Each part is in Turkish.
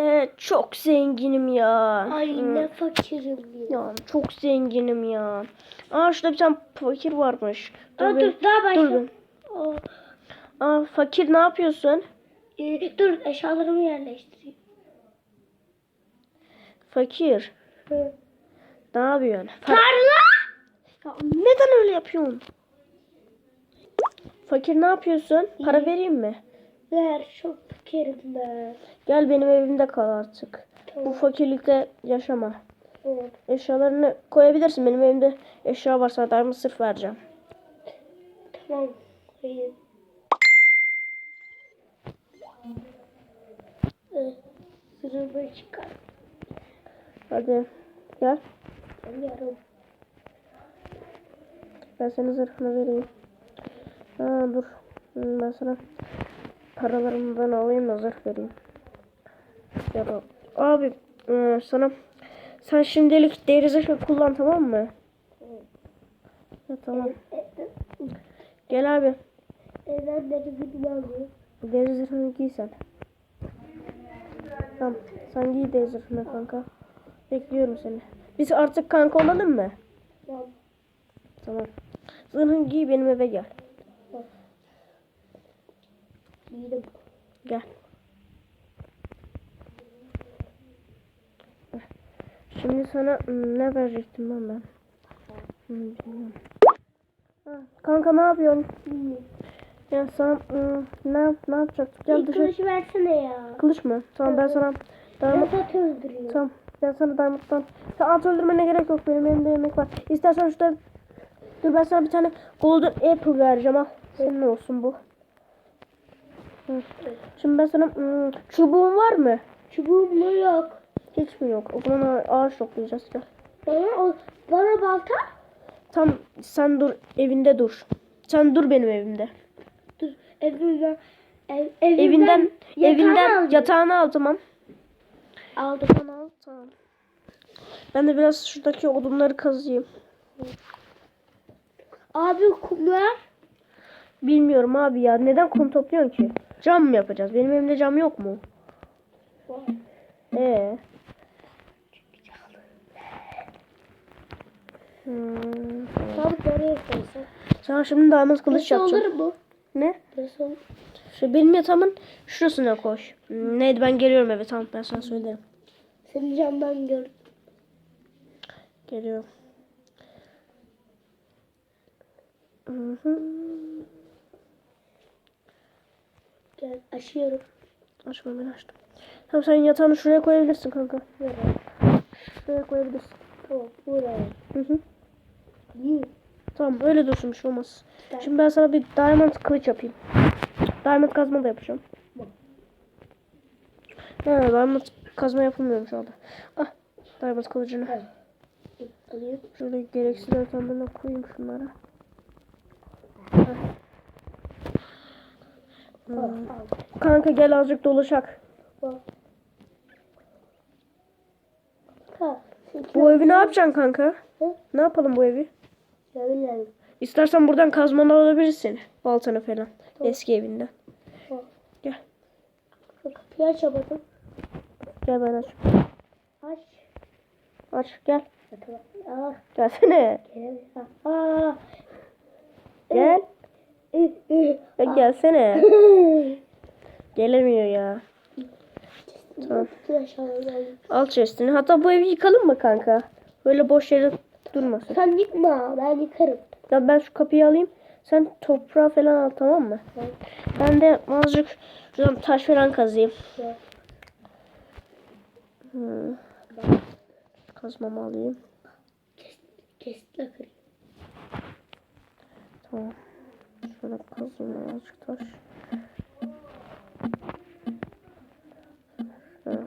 Ee, çok zenginim ya. Ay ne fakirim ya. Ya çok zenginim ya. Aa şurada bir tane fakir varmış. Aa, bir- dur daha başla. dur. Aa, Aa fakir ne yapıyorsun? e, dur eşyalarımı yerleştireyim. Fakir Hı. ne yapıyorsun? Fa- Tarla. Ya neden öyle yapıyorsun? Fakir ne yapıyorsun? Para vereyim mi? Ver çok fakirim ben. Gel benim evimde kal artık. Bu Tamam. fakirlikte yaşama. Evet. Eşyalarını koyabilirsin. Benim evimde eşya var sana daima sırf vereceğim. Tamam. Hayır. Evet. Sırrımı çıkar. Hadi gel. Yarım. Ben senin zırhını vereyim. Ha dur. Ben sana paralarımdan alayım da zırh vereyim. Ya da- abi e, sana sen şimdilik deri zırhı kullan tamam mı? Ya, tamam. Gel abi. Evden beri gidin alıyor. Deri zırhını giy sen. Tamam. Sen giy deri zırhını kanka. Bekliyorum seni. Biz artık kanka olalım mı? Tamam. Tamam. Zırhını giy benim eve gel. Giydim. Gel. Şimdi sana hmm, ne verecektim ben ben? Bilmiyorum. Kanka ne yapıyorsun? Bilmiyorum. Ya sana hmm, ne ne yapacaktık? Gel dışarı. kılıcı versene ya. Kılıç mı? Tamam ben sana Ben damat zaten öldürüyorum. tamam ben sana damattan sen at öldürmene gerek yok benim elimde yemek var. İstersen şurada dur ben sana bir tane golden apple vereceğim al. Senin olsun bu. Hı. Şimdi ben sana hmm, çubuğun var mı? Çubuğum mu yok? Hiç mi yok? O zaman ağa- ağaç toplayacağız gel. Bana, o, bana balta. Tam sen dur evinde dur. Sen dur benim evimde. Dur evimden. Ev, evimden, Evinden yatağını evinden aldım. yatağını al tamam. aldım. Onu al tamam. Ben de biraz şuradaki odunları kazıyım. Abi kumlar. Bilmiyorum abi ya. Neden kum topluyorsun ki? Cam mı yapacağız? Benim evimde cam yok mu? Ee. Hmm. Tam nereye koysak? Sana şimdi damat kılıç yapacağım. olur mu? Ne? Burası olur. Şu benim yatağımın şurasına koş. Hmm, Neydi ben geliyorum eve tamam ben sana söylerim. Seni camdan gördüm. Geliyorum. Hı hı. Gel açıyorum. Açma ben açtım. Tamam sen yatağını şuraya koyabilirsin kanka. Nereye? Şuraya koyabilirsin. Tamam buraya. Hı hı. İyi. Tamam öyle dursun bir şey olmaz. Tamam. Şimdi ben sana bir diamond kılıç yapayım. Diamond kazma da yapacağım. Ha, diamond kazma yapılmıyor şu anda. Ah diamond kılıcını. Evet. Şöyle gereksiz yöntemlerine koyayım şunlara. Al. Kanka gel azıcık dolaşak. Bu evi ne yapacaksın kanka? Hı? Ne yapalım bu evi? Şöyle. İstersen buradan kazmanı alabilirsin. Baltanı falan. Tamam. Eski evinde. Bak. Gel. Kapıyı açamadım. Gel ben aç. Aç. Aç gel. Tamam. Ah, Gelsene. gel. Ah. Gel. Ya gelsene. Gelemiyor ya. Tamam. Al chestini. Hatta bu evi yıkalım mı kanka? Böyle boş yere durmasın. Sen yıkma. Ben yıkarım. Ya ben şu kapıyı alayım. Sen toprağı falan al tamam mı? Tamam. Ben de azıcık şuradan taş falan kazayım. Gel. Hmm. Kazmamı alayım. Kestle kırayım. Tamam. Şöyle kazayım taş. Şöyle.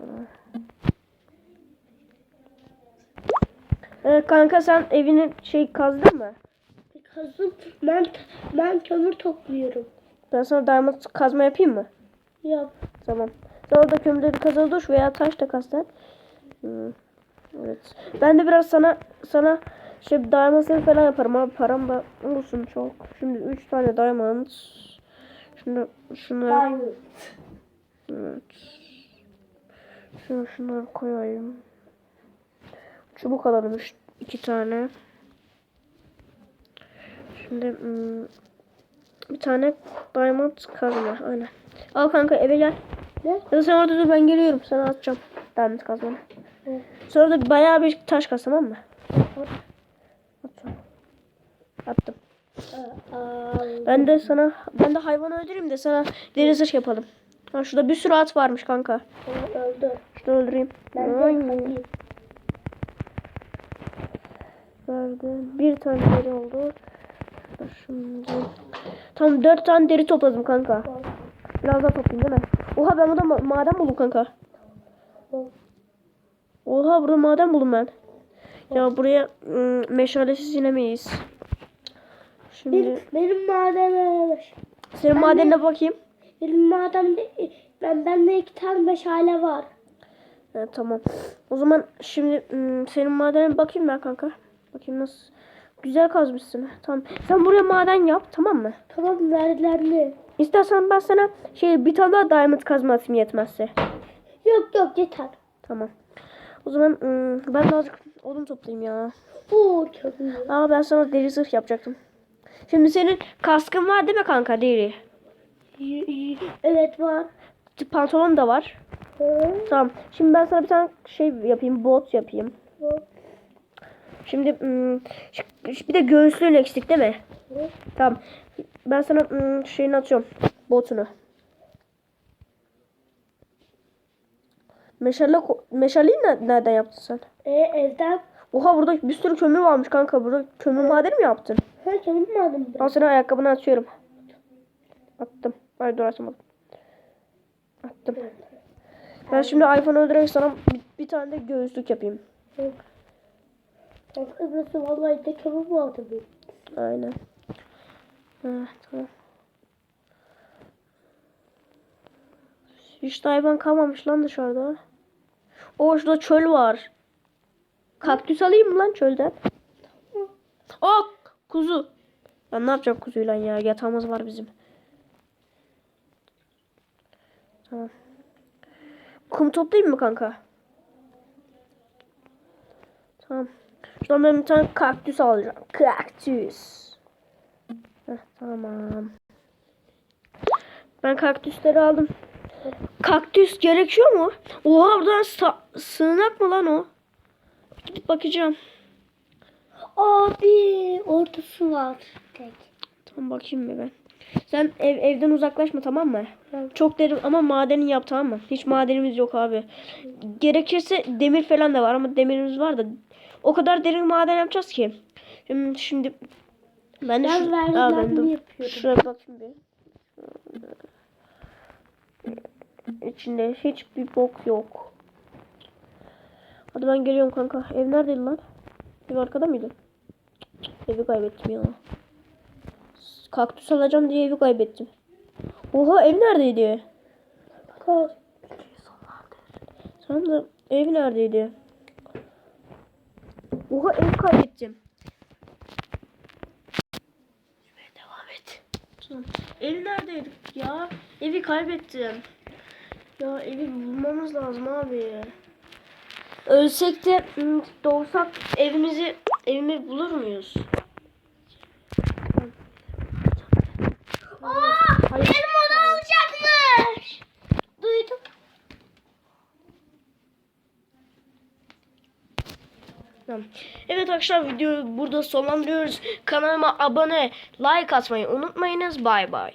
Evet kanka sen evini şey kazdın mı? Kazım. Ben, ben kömür topluyorum. Ben sana diamond kazma yapayım mı? Yap. Tamam. Sen orada kömürleri kazılı dur veya taş da kaz sen. Hmm. Evet. Ben de biraz sana sana şey diamond falan yaparım abi. Param da olsun çok. Şimdi 3 tane diamond. Şimdi şunu Diamond. evet. Şunu şunları koyayım. Çubuk alalım iki tane. Şimdi hmm, bir tane diamond kazma. Aynen. Al kanka eve gel. Ne? Ya da sen orada dur ben geliyorum. Sana atacağım diamond kazmanı. Evet. Sonra da bayağı bir taş kaz tamam mı? Atacağım. Attım. Aa, aa, Ben de sana ben de hayvanı öldüreyim de sana deri zırh yapalım. Ha şurada bir sürü at varmış kanka. aa, öldü. Şunu öldüreyim. Ben de Ay, kazayım. Verdi. Bir tane deri oldu. Şimdi. Tam dört tane deri topladım kanka. Biraz daha toplayayım değil mi? Oha ben burada ma- maden buldum kanka. Oha burada maden buldum ben. Ya buraya ım, meşalesiz inemeyiz. Şimdi Bir, benim madem var. senin ben madenine bakayım. Benim mademde ben bende iki tane meşale var. Evet, tamam. O zaman şimdi ım, senin madene bakayım ben kanka. Bakayım nasıl. Güzel kazmışsın. Tamam. Sen buraya maden yap tamam mı? Tamam verdilerini. İstersen ben sana şey bir tane daha diamond kazma atayım yetmezse. Yok yok yeter. Tamam. O zaman ım, ben de azıcık odun toplayayım ya. Oo çok iyi. Aa ben sana deri zırh yapacaktım. Şimdi senin kaskın var değil mi kanka y- Evet var. Pantolon da var. Hı, Tamam. Şimdi ben sana bir tane şey yapayım. Bot yapayım. hı, Şimdi bir de göğüslüğün eksik değil mi? hı. Tamam. Ben sana şeyini atıyorum. Botunu. Meşale, meşaleyi ne- nereden yaptın sen? E, evden. Oha burada bir sürü kömür varmış kanka. Burada kömür madeni mi yaptın? Canım madem Al sana ayakkabını atıyorum. Attım. Ay dur atamadım. Attım. Ben şimdi iPhone öldürerek sana bir, bir tane de göğüslük yapayım. Burası vallahi de kömür vardı benim. Aynen. Ha, tamam. Hiç hayvan kalmamış lan dışarıda. O şurada çöl var. Kaktüs alayım mı lan çölden? Aa kuzu. Ben ne yapacağım kuzuyla ya? Yatağımız var bizim. Tamam. Kum toplayayım mı kanka? Tamam. Şuradan ben bir tane kaktüs alacağım. Kaktüs. Heh, tamam. Ben kaktüsleri aldım. Kaktüs gerekiyor mu? Oha buradan sığınak mı lan o? Gidip bakacağım. Abi ortası var tek. Tamam bakayım bir ben. Sen ev, evden uzaklaşma tamam mı? Tamam. Çok derin ama madeni yap tamam mı? Hiç madenimiz yok abi. Gerekirse demir falan da var ama demirimiz var da o kadar derin maden yapacağız ki. Şimdi, şimdi ben de Ben şu, Aa, ben de-. Şuraya bakayım bir. İçinde hiçbir bok yok. Hadi ben geliyorum kanka. Ev neredeydi lan? Ev arkada mıydı? Evi kaybettim ya. Kaktüs alacağım diye evi kaybettim. Oha ev neredeydi? Kal. Da ev neredeydi? Oha ev kaybettim. Devam et. Ev neredeydi ya? Evi kaybettim. Ya evi bulmamız lazım abi. Ölsek de ım, doğsak evimizi evimi bulur muyuz? Hayır. Benim onu alacakmış. Duydum. Evet arkadaşlar videoyu burada sonlandırıyoruz. Kanalıma abone, like atmayı unutmayınız. Bay bay.